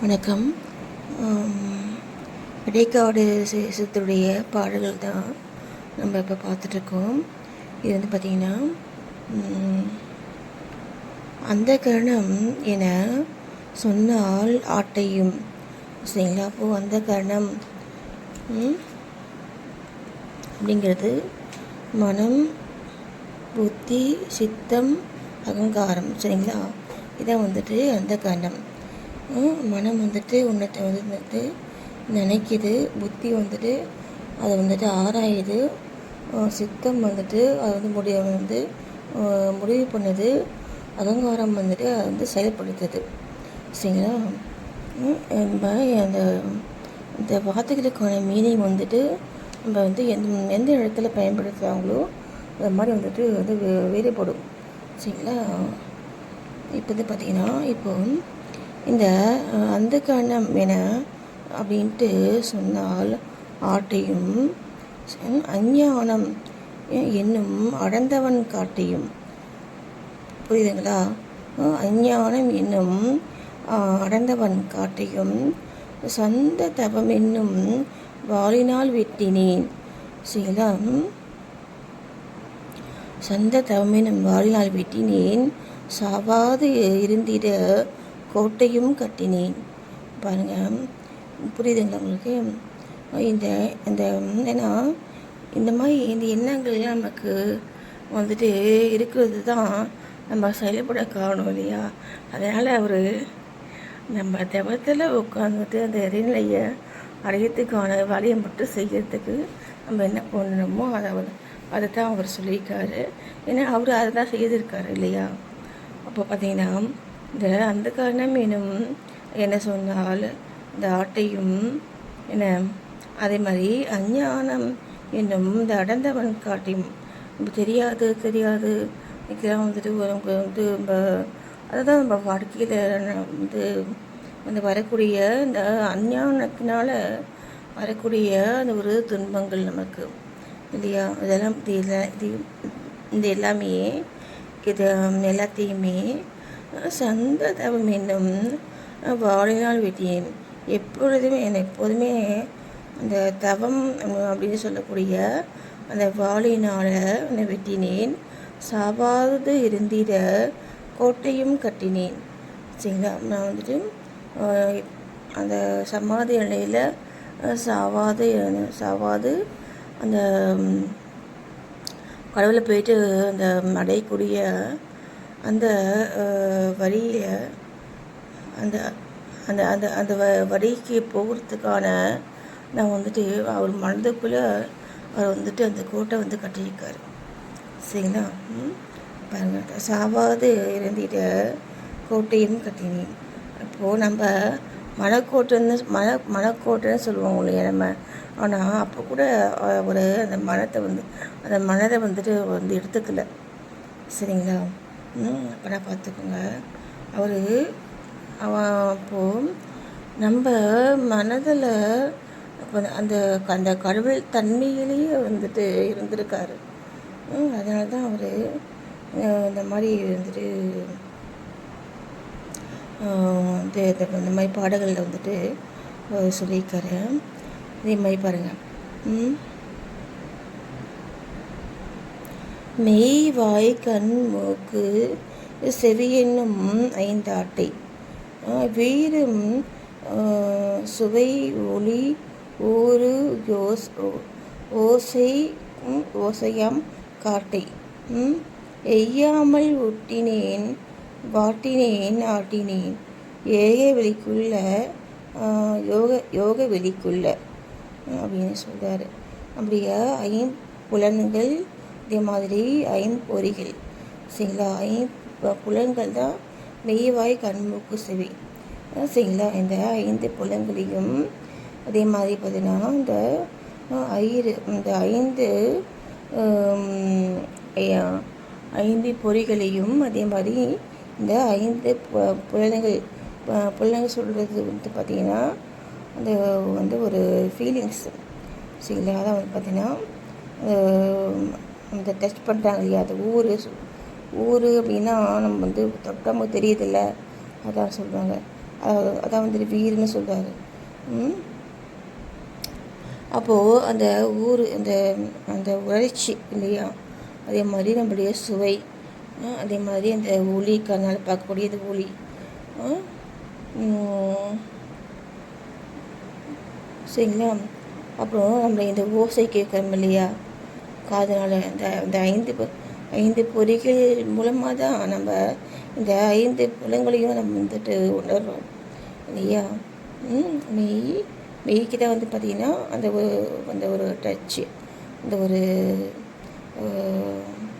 வணக்கம். இடைக்காடு சேசத்துடைய பாடல்கள் தான் நம்ம இப்போ பார்த்துட்ருக்கோம். இது வந்து பார்த்திங்கன்னா அந்த கரணம் என சொன்னால் ஆட்டையும். சரிங்களா? அப்போது அந்த கரணம் அப்படிங்கிறது மனம் புத்தி சித்தம் அகங்காரம். சரிங்களா? இதான் வந்துட்டு அந்த கரணம். மனம் வந்துட்டு உன்னத்தை வந்துட்டு நினைக்குது புத்தி வந்துட்டு அதை வந்துட்டு ஆராயுது. சித்தம் வந்துட்டு அது வந்து முடிய வந்து முடிவு பண்ணுது. அகங்காரம் வந்துட்டு அதை வந்து செயல்படுத்துது. சரிங்களா? நம்ம அந்த இந்த வார்த்தைகளுக்கான மீனிங் வந்துட்டு நம்ம வந்து எந்த எந்த இடத்துல பயன்படுத்துகிறாங்களோ அது மாதிரி வந்துட்டு வந்து வே- வேறுபடும். சரிங்களா? இப்போ வந்து பார்த்திங்கன்னா இப்போ இந்த அந்த கரணம் என அப்படின்ட்டு சொன்னால் ஆட்டையும் அஞ்ஞானம் என்னும் அடர்ந்தவன் காட்டையும். புரியுதுங்களா? அஞ்ஞானம் என்னும் அடர்ந்தவன் காட்டையும் சந்த தபம் என்னும் வாளினால் வெட்டினேன். சரிங்களா? ம்? சந்த தவமெனும் வாளினால் வெட்டினேன். சாவாது இருந்திட கோட்டையும் கட்டினேன். பாருங்க புரியுதுங்களா உங்களுக்கு? இந்த இந்த ஏன்னா இந்த மாதிரி இந்த எண்ணங்கள்லாம் நமக்கு வந்துட்டு இருக்கிறது தான் நம்ம செயல்பட காரணம் இல்லையா? அதனால் அவர் நம்ம தவத்தில் உட்காந்துட்டு அந்த இறைநிலையை அடையத்துக்கான வழியை மட்டும் செய்கிறதுக்கு நம்ம என்ன பண்ணணுமோ அதை அவர் அதை தான் அவர் சொல்லியிருக்காரு. ஏன்னா அவர் அதை தான் செய்திருக்காரு இல்லையா? அப்போ பார்த்தீங்கன்னா இந்த அந்த காரணம் எனும் என்ன சொன்னால் இந்த ஆட்டையும் என்ன அதே மாதிரி அஞ்ஞானம் என்னும் இந்த அடர்ந்தவன் காட்டியும் தெரியாது தெரியாது. இதெல்லாம் வந்துட்டு நமக்கு வந்து நம்ம அதுதான் நம்ம வாழ்க்கையில் வந்து அந்த வரக்கூடிய இந்த அஞ்ஞானத்தினால வரக்கூடிய அந்த ஒரு துன்பங்கள் நமக்கு இல்லையா? இதெல்லாம் இது இது இந்த எல்லாமே இது எல்லாத்தையுமே சந்த தவம் என்னும் வாழினால் வெட்டியேன். எப்பொழுதுமே என்னை எப்போதுமே அந்த தவம் அப்படின்னு சொல்லக்கூடிய அந்த வாளினால் என்னை வெட்டினேன். சாவாது இருந்திட கோட்டையும் கட்டினேன். சரிங்களா? நான் வந்துட்டு அந்த சமாதி நிலையில் சாவாது சாவாது அந்த கடவுளை போயிட்டு அந்த அடையக்கூடிய அந்த வழியில் அந்த அந்த அந்த அந்த வ வழிக்கு போகிறதுக்கான நான் வந்துட்டு அவர் மனதுக்குள்ளே அவர் வந்துட்டு அந்த கோட்டை வந்து கட்டியிருக்காரு. சரிங்களா? ம்? பாருங்க சாவாது இருந்திட கோட்டையும் கட்டினேன். அப்போது நம்ம மனக்கோட்டைன்னு மன மனக்கோட்டைன்னு சொல்லுவோம் இல்லையா நம்ம? ஆனால் அப்போ கூட அவர் அந்த மனத்தை வந்து அந்த மனதை வந்துட்டு வந்து எடுத்துக்கல. சரிங்களா? ம் பார்த்துக்கோங்க. அவர் அவன் அப்போது நம்ம மனதில் அந்த அந்த கடவுள் தன்மையிலேயே வந்துட்டு இருந்திருக்காரு. அதனால தான் அவர் இந்த மாதிரி வந்துட்டு இந்த மாதிரி பாடல்களில் வந்துட்டு சொல்லியிருக்காரு. இதே மாதிரி பாருங்கள் ம். மெய் வாய் கண் மூக்கு செவியென்னும் ஐந்தாட்டை. வீரும் சுவை ஒளி ஊறு யோஸ் ஓசை ஓசையாம் காட்டை. எய்யாமல் ஒட்டினேன் வாட்டினேன் ஆட்டினேன். ஏக வெளிக்குள்ள யோக யோக வெளிக்குள்ள. அப்படின்னு சொல்கிறாரு அப்படியே ஐம்புலன்கள் இதே மாதிரி ஐம்பொறிகள் சரிங்களா? ஐந்து புலன்கள் தான் மெய்வாய் கண்மூக்கு செவி. சரிங்களா? இந்த ஐந்து புலன்களையும் அதே மாதிரி பார்த்தீங்கன்னா இந்த ஐரு இந்த ஐந்து ஐந்து பொறிகளையும் அதே மாதிரி இந்த ஐந்து புலன்கள் புலன்கள் சொல்கிறது வந்து பார்த்திங்கன்னா அந்த வந்து ஒரு ஃபீலிங்ஸ் சரிங்களா? அதான் வந்து பார்த்திங்கன்னா அந்த டெஸ்ட் பண்ணுறாங்க இல்லையா? அது ஊர் ஊர் அப்படின்னா நம்ம வந்து தொட்டவங்க தெரியுதில்ல. அதான் சொல்கிறாங்க அதாவது அதான் வந்துட்டு வீர்னு சொல்கிறாரு அப்போது அந்த ஊர் அந்த அந்த உணர்ச்சி இல்லையா? அதே மாதிரி நம்மளுடைய சுவை. அதே மாதிரி அந்த ஒளி கண்ணால் பார்க்கக்கூடியது ஒளி. சரிங்களா? அப்புறம் நம்மளை இந்த ஓசை கேட்குறோம் இல்லையா? காதனால் இந்த அந்த ஐந்து ஐந்து பொறிகள் மூலமாக தான் நம்ம இந்த ஐந்து புலங்களையும் நம்ம வந்துட்டு உணர்றோம். இல்லையா? மெய் மெய் மெய்க்கிட்ட வந்து பார்த்திங்கன்னா அந்த ஒரு அந்த ஒரு டச்சு அந்த ஒரு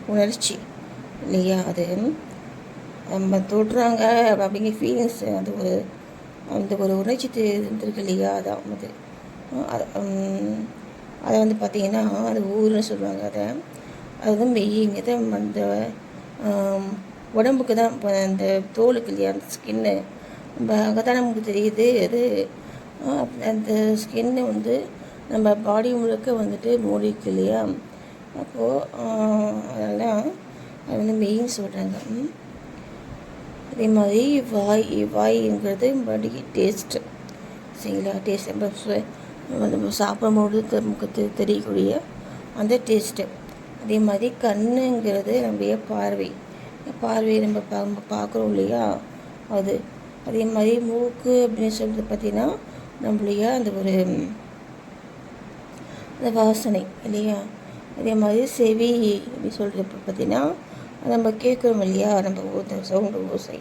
உணர்ச்சி. இல்லையா? அது நம்ம தொடுறாங்க அப்படிங்கிற ஃபீலிங்ஸ் அந்த ஒரு அந்த ஒரு உணர்ச்சி தெரிஞ்சிருக்கு இல்லையா? அதான் அது. அதை வந்து பார்த்திங்கன்னா அது ஊர்னு சொல்லுவாங்க அதை. அது வந்து மெய்ங்கிறது அந்த உடம்புக்கு தான் இப்போ அந்த தோலுக்கு இல்லையா அந்த ஸ்கின்னு நம்ம அங்கே தான் நமக்கு தெரியுது அது அந்த ஸ்கின்னு வந்து நம்ம பாடி முழுக்க வந்துட்டு மூடிக்கு இல்லையா? அப்போது அதெல்லாம் அது வந்து மெயின் சொல்கிறாங்க அதே மாதிரி வாய் வாய்ங்கிறது பாடி டேஸ்ட்டு சரிங்களா? டேஸ்ட் நம்ம நம்ம சாப்பிடும்போது நமக்கு தெரியக்கூடிய அந்த டேஸ்ட்டு அதே மாதிரி கண்ணுங்கிறது நம்முடைய பார்வை. பார்வையை நம்ம பா பார்க்குறோம் இல்லையா? அது. அதே மாதிரி மூக்கு அப்படின்னு சொல்கிறது பார்த்திங்கன்னா நம்மளுடைய அந்த ஒரு அந்த வாசனை இல்லையா? அதே மாதிரி செவி அப்படி சொல்கிறப்ப பார்த்திங்கன்னா நம்ம கேட்குறோம் இல்லையா? நம்ம சவுண்டு ஓசை.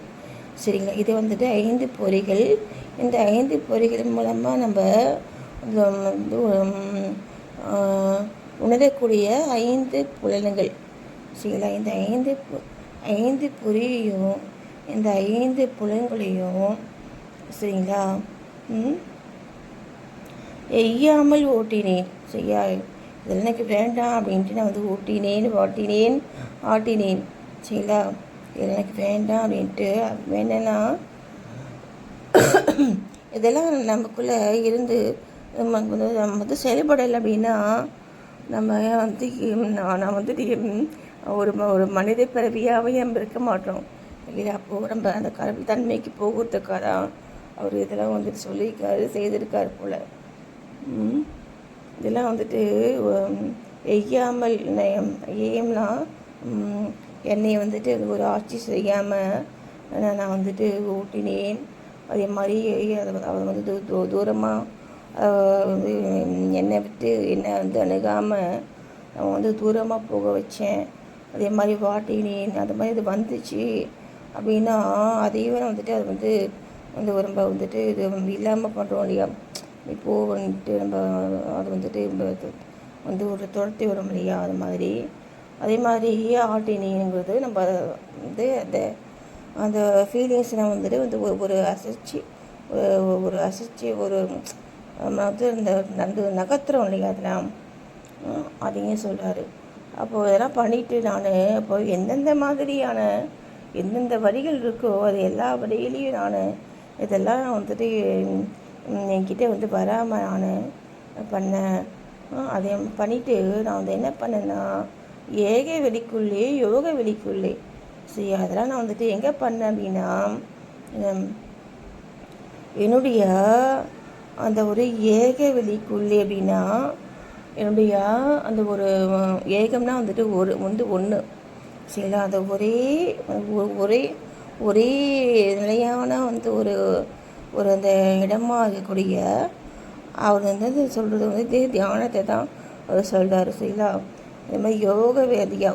சரிங்களா? இது வந்துட்டு ஐந்து பொறிகள். இந்த ஐந்து பொறிகள் மூலமாக நம்ம வந்து, உணரக்கூடிய ஐந்து புலன்கள். சரிங்களா இந்த ஐந்து ஐந்து பொறியையும் இந்த ஐந்து புலன்களையும் சரிங்களா? எய்யாமல் ஓட்டினேன். செய்யா இதெல்லாம் எனக்கு வேண்டாம் அப்படின்ட்டு நான் வந்து ஓட்டினேன் ஓட்டினேன் ஆட்டினேன். சரிங்களா? இதெல்லாம் எனக்கு வேண்டாம் அப்படின்ட்டு வேணேன்னா இதெல்லாம் நமக்குள்ளே இருந்து நம்ம வந்து நம்ம வந்து செயல்படலை அப்படின்னா நம்ம வந்து நான் நான் வந்துட்டு ஒரு ம- ஒரு மனித பிறவியாகவே நம்ம இருக்க மாட்டோம். இல்லையா? அப்போது நம்ம அந்த கடவுள் தன்மைக்கு போகிறதுக்காக தான் அவர் இதெல்லாம் வந்துட்டு சொல்லியிருக்காரு செய்திருக்காரு போல். இதெல்லாம் வந்துட்டு எய்யாமல் நயம். எய்யம்னா என்னை வந்துட்டு அது ஒரு ஆட்சி செய்யாமல் நான் வந்துட்டு ஊட்டினேன் அதே மாதிரி அதை அவன் வந்து தூ தூரமாக என்னை விட்டு என்னை வந்து அணுகாமல் அவன் வந்து தூரமாக போக வச்சேன். அதே மாதிரி வாட்டினேன் அந்த மாதிரி இது வந்துச்சு அப்படின்னா அதையும் வந்துட்டு அது வந்து வந்து ரொம்ப வந்துட்டு இது இல்லாமல் பண்ணுறோம் இல்லையா? இப்போது வந்துட்டு நம்ம அது வந்துட்டு வந்து ஒரு துரத்தி வரும் இல்லையா? அது மாதிரி. அதே மாதிரி ஆட்டினிங்கிறது நம்ம வந்து அந்த அந்த ஃபீலிங்ஸ் நான் வந்துட்டு வந்து ஒரு ஒரு அசைச்சு ஒரு- ஒரு அசைச்சு ஒரு அது இந்த நந்து நகர்த்துறோம் இல்லையா அதெல்லாம் அதையும் சொல்கிறாரு அப்போது இதெல்லாம் பண்ணிட்டு நான் இப்போ எந்தெந்த மாதிரியான எந்தெந்த வரிகள் இருக்கோ அது எல்லா வரிகளையும் நான் இதெல்லாம் நான் வந்துட்டு என்கிட்ட வந்து வராமல் நான் பண்ணேன் அதை பண்ணிவிட்டு நான் வந்து என்ன பண்ணேன்னா ஏக வெளிக்குள்ளே யோக வெளிக்குள்ளே. சரி அதெல்லாம் நான் வந்துட்டு எங்கே பண்ணேன் அப்படின்னா என்னுடைய அந்த ஒரு ஏக வெளிக்குள்ளே அப்படின்னா என்னுடைய அந்த ஒரு ஏகம்னா வந்துட்டு ஒரு வந்து ஒன்று சரிங்களா? அந்த ஒரே ஒ- ஒரே ஒரே நிலையான வந்து ஒரு ஒரு அந்த இடமாக இருக்கக்கூடிய அவர் வந்து சொல்கிறது வந்து தியானத்தை தான் அவர் சொல்கிறார் சரிங்களா? இந்த மாதிரி யோக வேதியா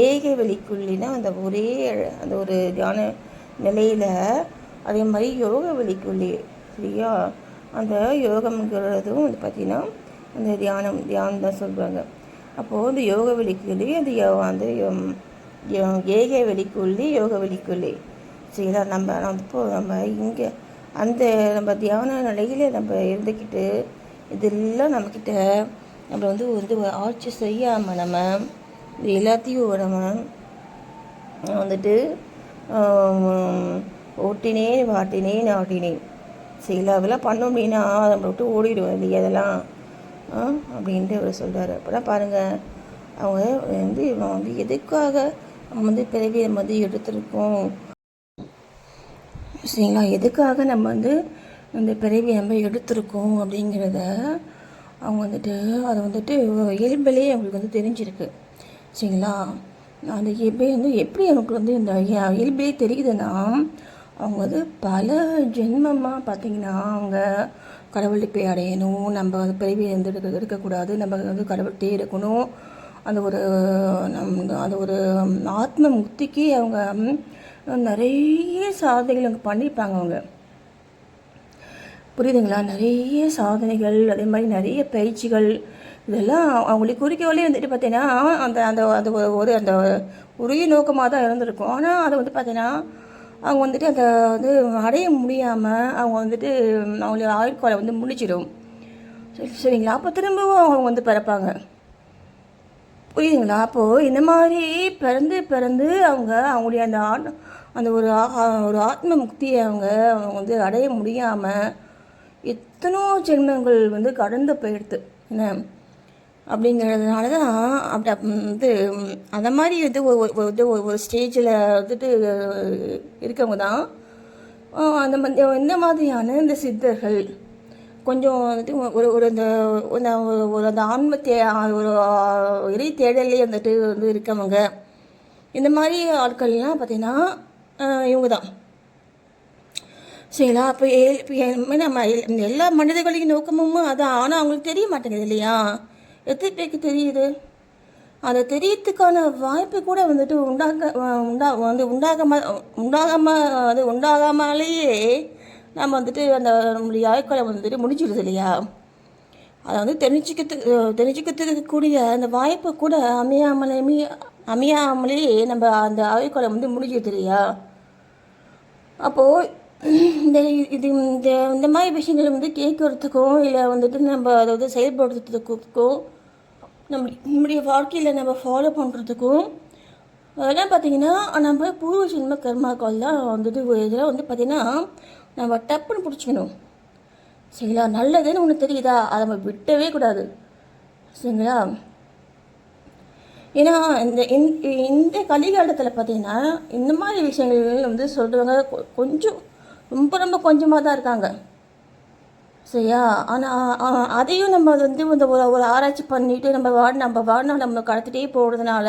ஏக வெளிக்குள்ளினா அந்த ஒரே அந்த ஒரு தியான நிலையில் அதே மாதிரி யோக வெளிக்குள்ளே இல்லையா அந்த யோகம்ங்கிறதும் வந்து பார்த்திங்கன்னா அந்த தியானம் தியானம் தான் சொல்கிறாங்க அப்போது இந்த யோக வெளிக்குள்ளே அந்த அந்த யம்- ஏக வெளிக்குள்ளே யோக வெளிக்குள்ளே. சரிங்களா நம்ம நம்ம இப்போ நம்ம இங்கே அந்த நம்ம தியான நிலையில் நம்ம இருந்துக்கிட்டு இதெல்லாம் நம்மக்கிட்ட நம்ம வந்து வந்து ஆட்சி செய்யாமல் நம்ம இது எல்லாத்தையும் நம்ம வந்துட்டு ஓட்டினேன் வாட்டினேன் ஆட்டினேன் சில அதெல்லாம் பண்ணோம் அப்படின்னா நம்மளை விட்டு ஓடிடுவோம் இல்லையா அதெல்லாம் அப்படின்ட்டு அவர் சொல்கிறார் அப்போலாம் பாருங்கள் அவங்க வந்து இவன் வந்து எதுக்காக நம்ம வந்து பிறவி நம்ம வந்து எடுத்திருக்கோம்? சரிங்களா? எதுக்காக நம்ம வந்து இந்த பிறவி நம்ம எடுத்திருக்கோம் அப்படிங்கிறத அவங்க வந்துட்டு அதை வந்துட்டு இயல்பிலேயே அவங்களுக்கு வந்து தெரிஞ்சிருக்கு. சரிங்களா? அந்த இயல்பே வந்து எப்படி அவங்களுக்கு வந்து இந்த இயல்பிலே இயல்பே தெரியுதுன்னா அவங்க வந்து பல ஜென்மமாக பார்த்தீங்கன்னா அவங்க கடவுள்கிட்ட போய் அடையணும் நம்ம வந்து பிறவி வந்து இருக்கக்கூடாது நம்ம வந்து கடவுள்கிட்டே இருக்கணும். அந்த ஒரு நம் அந்த ஒரு ஆத்ம முக்திக்கு அவங்க நிறைய சாதனைகள் அவங்க பண்ணியிருப்பாங்க அவங்க. புரியுதுங்களா? நிறைய சாதனைகள் அதே மாதிரி நிறைய பயிற்சிகள் இதெல்லாம் அவங்களுக்கு குறிக்கோளே வந்துட்டு பார்த்தீங்கன்னா அந்த அந்த அந்த ஒரு- ஒரு அந்த உரிய நோக்கமாக தான் இருந்திருக்கும். ஆனால் அதை வந்து பார்த்தீங்கன்னா அவங்க வந்துட்டு அதை வந்து அடைய முடியாமல் அவங்க வந்துட்டு அவங்களுடைய ஆயுட்காலம் வந்து முடிச்சிடும் சரி சரிங்களா? அப்போ திரும்பவும் அவங்க வந்து பிறப்பாங்க. புரியுதுங்களா? அப்போது இந்த மாதிரி பிறந்து பிறந்து அவங்க அவங்களுடைய அந்த ஆட் அந்த ஒரு ஆ- ஒரு ஆத்ம முக்தியை அவங்க அவங்க வந்து அடைய முடியாமல் எத்தனோ ஜென்மங்கள் வந்து கடந்து போயிடுது. என்ன? அப்படிங்கிறதுனால தான் அப்படி இது வந்து அந்த மாதிரி இது ஒரு ஒரு- ஒரு- இது ஒரு- ஒரு ஸ்டேஜில் வந்துட்டு இருக்கவங்க தான் அந்த மாதிரி இந்த மாதிரியான இந்த சித்தர்கள் கொஞ்சம் வந்துட்டு ஒரு ஒரு அந்த ஒரு ஒரு அந்த ஆன்ம தே ஒரு இறை தேடலே வந்துட்டு வந்து இருக்கவங்க. இந்த மாதிரி ஆட்கள்லாம் பார்த்திங்கன்னா இவங்க தான் சரிங்களா? அப்போ இப்போ நம்ம எல்~ இந்த எல்லா மனிதர்களையும் நோக்கமும் அதான். ஆனால் அவங்களுக்கு தெரிய மாட்டேங்குது இல்லையா? எத்தனை பேருக்கு தெரியுது? அதை தெரியத்துக்கான வாய்ப்பு கூட வந்துட்டு உண்டாக உண்டா வந்து உண்டாகாம உண்டாகாம அது உண்டாகாமலேயே நம்ம வந்துட்டு அந்த நம்முடைய ஆயுட்காலை வந்துட்டு முடிஞ்சிடுது இல்லையா? அதை வந்து தெரிஞ்சுக்கிறதுக்கு தெரிஞ்சுக்கிறதுக்கு கூடிய அந்த வாய்ப்பு கூட அமையாமலேயுமே அமையாமலே நம்ம அந்த ஆயுட்காலம் வந்து முடிஞ்சிடுது இல்லையா? அப்போது இந்த இது இந்த இந்த மாதிரி விஷயங்களை வந்து கேட்கறதுக்கும் இல்லை வந்துட்டு நம்ம அதை வந்து செயல்படுத்துறதுக்கும் நம்ம நம்முடைய வாழ்க்கையில் நம்ம ஃபாலோ பண்ணுறதுக்கும் அதெல்லாம் பார்த்தீங்கன்னா நம்ம பூர்வ ஜென்ம கர்மாக்கள் தான் வந்துட்டு இதெல்லாம் வந்து பார்த்திங்கன்னா நம்ம டப்புன்னு பிடிச்சிக்கணும். சரிங்களா? நல்லதுன்னு ஒன்று தெரியுதா? அதை நம்ம விட்டவே கூடாது. சரிங்களா? ஏன்னா இந்த இந்த- இந்த கலிகாலத்தில் பார்த்தீங்கன்னா இந்த மாதிரி விஷயங்கள் வந்து சொல்கிறவங்க கொஞ்சம் ரொம்ப ரொம்ப கொஞ்சமாக தான் இருக்காங்க. சரியா? ஆனால் அதையும் நம்ம வந்து இந்த ஒரு ஒரு ஆராய்ச்சி பண்ணிட்டு நம்ம வாழ் நம்ம வாழ்நாள் நம்ம கடத்திட்டே போகிறதுனால